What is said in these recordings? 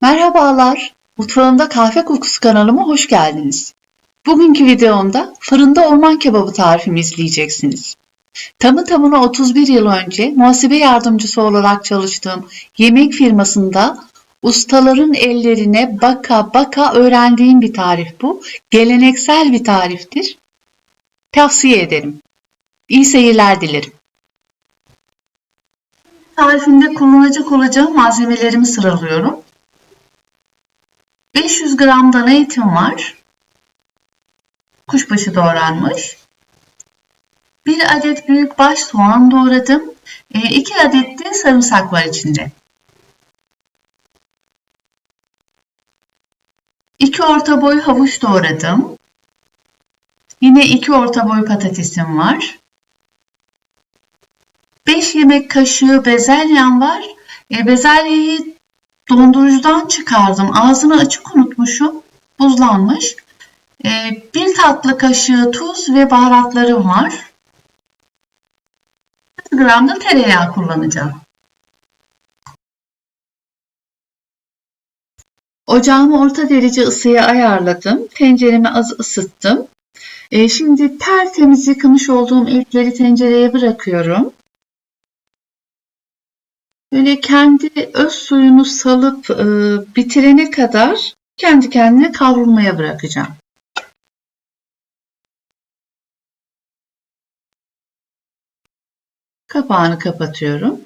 Merhabalar, Mutfağımda Kahve Kokusu kanalıma hoş geldiniz. Bugünkü videomda fırında orman kebabı tarifimi izleyeceksiniz. Tamı tamına 31 yıl önce muhasebe yardımcısı olarak çalıştığım yemek firmasında ustaların ellerine baka baka öğrendiğim bir tarif bu. Geleneksel bir tariftir. Tavsiye ederim. İyi seyirler dilerim. Tarifimde kullanacak olacağım malzemelerimi sıralıyorum. 500 gram dana etim var. Kuşbaşı doğranmış. 1 adet büyük baş soğan doğradım. 2 adet de sarımsak var içinde. 2 orta boy havuç doğradım. Yine 2 orta boy patatesim var. 5 yemek kaşığı bezelyem var. E, bezelyeyi dondurucudan çıkardım. Ağzını açık unutmuşum. Buzlanmış. E, bir tatlı kaşığı tuz ve baharatlarım var. 100 gram da tereyağı kullanacağım. Ocağımı orta derece ısıya ayarladım. Tenceremi az ısıttım. E, şimdi tertemiz yıkamış olduğum etleri tencereye bırakıyorum. Böyle kendi öz suyunu salıp e, bitirene kadar kendi kendine kavrulmaya bırakacağım. Kapağını kapatıyorum.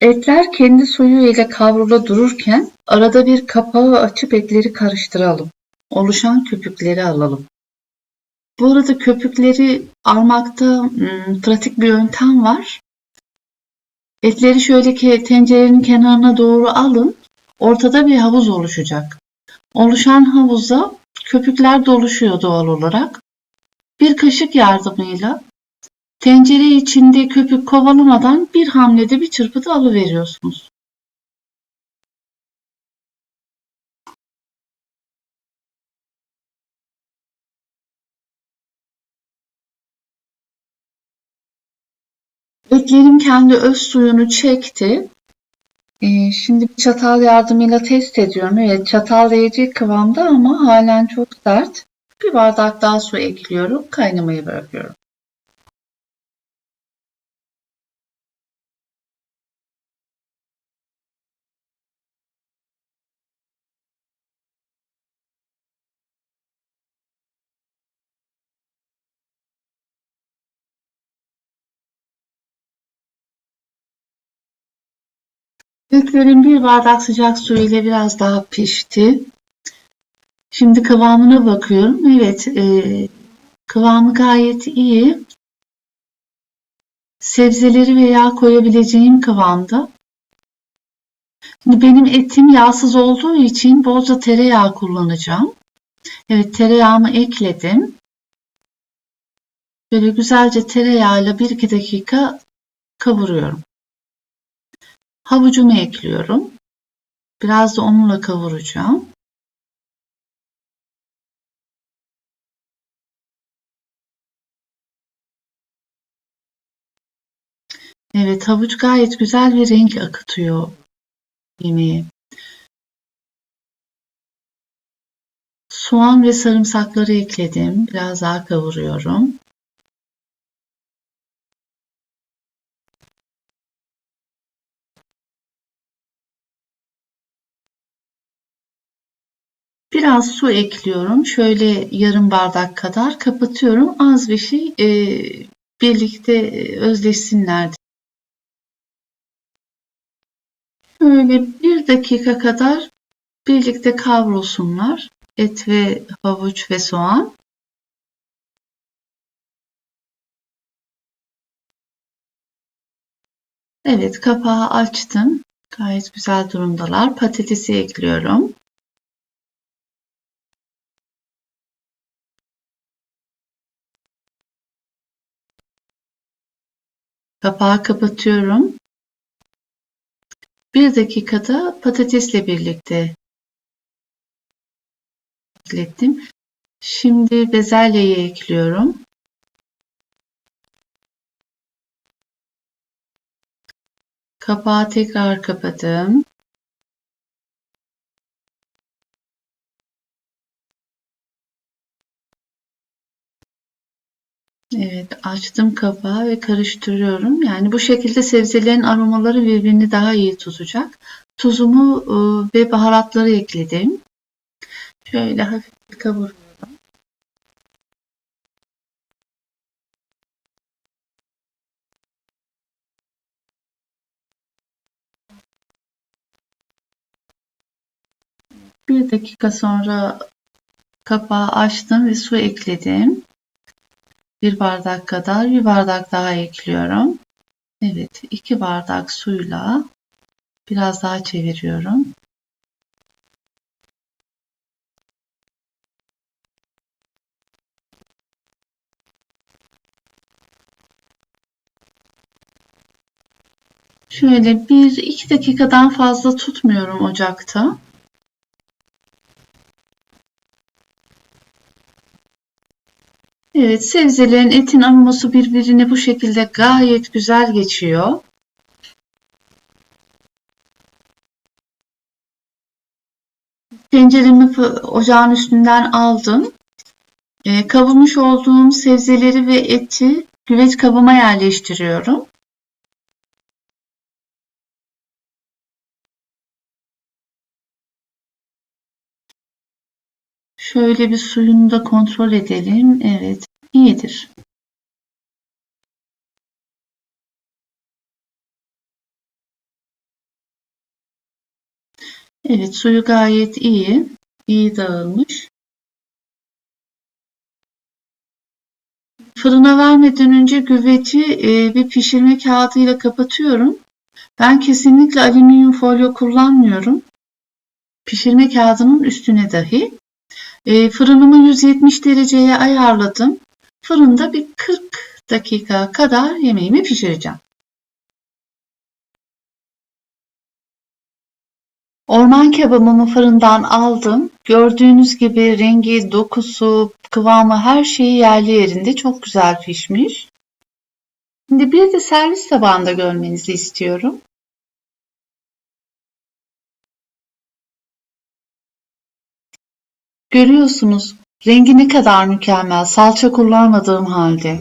Etler kendi suyu ile kavrula dururken arada bir kapağı açıp etleri karıştıralım. Oluşan köpükleri alalım. Bu arada köpükleri almakta ım, pratik bir yöntem var. Etleri şöyle ki tencerenin kenarına doğru alın. Ortada bir havuz oluşacak. Oluşan havuza köpükler doluşuyor doğal olarak. Bir kaşık yardımıyla tencere içinde köpük kovalamadan bir hamlede bir çırpıda alıveriyorsunuz. Etlerim kendi öz suyunu çekti. Ee, şimdi bir çatal yardımıyla test ediyorum. Evet çatal değecek kıvamda ama halen çok sert. Bir bardak daha su ekliyorum. Kaynamayı bırakıyorum. Etlerim bir bardak sıcak su ile biraz daha pişti. Şimdi kıvamına bakıyorum. Evet, e, kıvamı gayet iyi. Sebzeleri veya koyabileceğim kıvamda. Şimdi benim etim yağsız olduğu için bolca tereyağı kullanacağım. Evet, tereyağımı ekledim. Böyle güzelce tereyağıyla 1-2 dakika kavuruyorum. Havucumu ekliyorum. Biraz da onunla kavuracağım. Evet, havuç gayet güzel bir renk akıtıyor yemeğe. Soğan ve sarımsakları ekledim. Biraz daha kavuruyorum. Biraz su ekliyorum. Şöyle yarım bardak kadar kapatıyorum. Az bir şey e, birlikte e, özleşsinler. Şöyle bir dakika kadar birlikte kavrulsunlar. Et ve havuç ve soğan. Evet kapağı açtım. Gayet güzel durumdalar. Patatesi ekliyorum. Kapağı kapatıyorum. Bir dakikada patatesle birlikte eklettim. Şimdi bezelyeyi ekliyorum. Kapağı tekrar kapadım. Açtım kapağı ve karıştırıyorum. Yani bu şekilde sebzelerin aromaları birbirini daha iyi tutacak. Tuzumu e, ve baharatları ekledim. Şöyle hafif bir kavuruyorum. Bir dakika sonra kapağı açtım ve su ekledim. Bir bardak kadar bir bardak daha ekliyorum. Evet, iki bardak suyla biraz daha çeviriyorum. Şöyle bir iki dakikadan fazla tutmuyorum ocakta. Evet, sebzelerin etin aroması birbirine bu şekilde gayet güzel geçiyor. Tenceremi ocağın üstünden aldım. E, kavurmuş olduğum sebzeleri ve eti güveç kabıma yerleştiriyorum. Şöyle bir suyunu da kontrol edelim. Evet, iyidir. Evet, suyu gayet iyi. İyi dağılmış. Fırına vermeden önce güveci e, bir pişirme kağıdıyla kapatıyorum. Ben kesinlikle alüminyum folyo kullanmıyorum. Pişirme kağıdının üstüne dahi. E, fırınımı 170 dereceye ayarladım. Fırında bir 40 dakika kadar yemeğimi pişireceğim. Orman kebabımı fırından aldım. Gördüğünüz gibi rengi, dokusu, kıvamı her şeyi yerli yerinde çok güzel pişmiş. Şimdi bir de servis tabağında görmenizi istiyorum. Görüyorsunuz rengi ne kadar mükemmel salça kullanmadığım halde.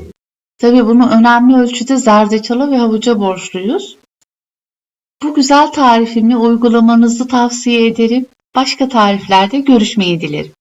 Tabi bunu önemli ölçüde zerdeçala ve havuca borçluyuz. Bu güzel tarifimi uygulamanızı tavsiye ederim. Başka tariflerde görüşmeyi dilerim.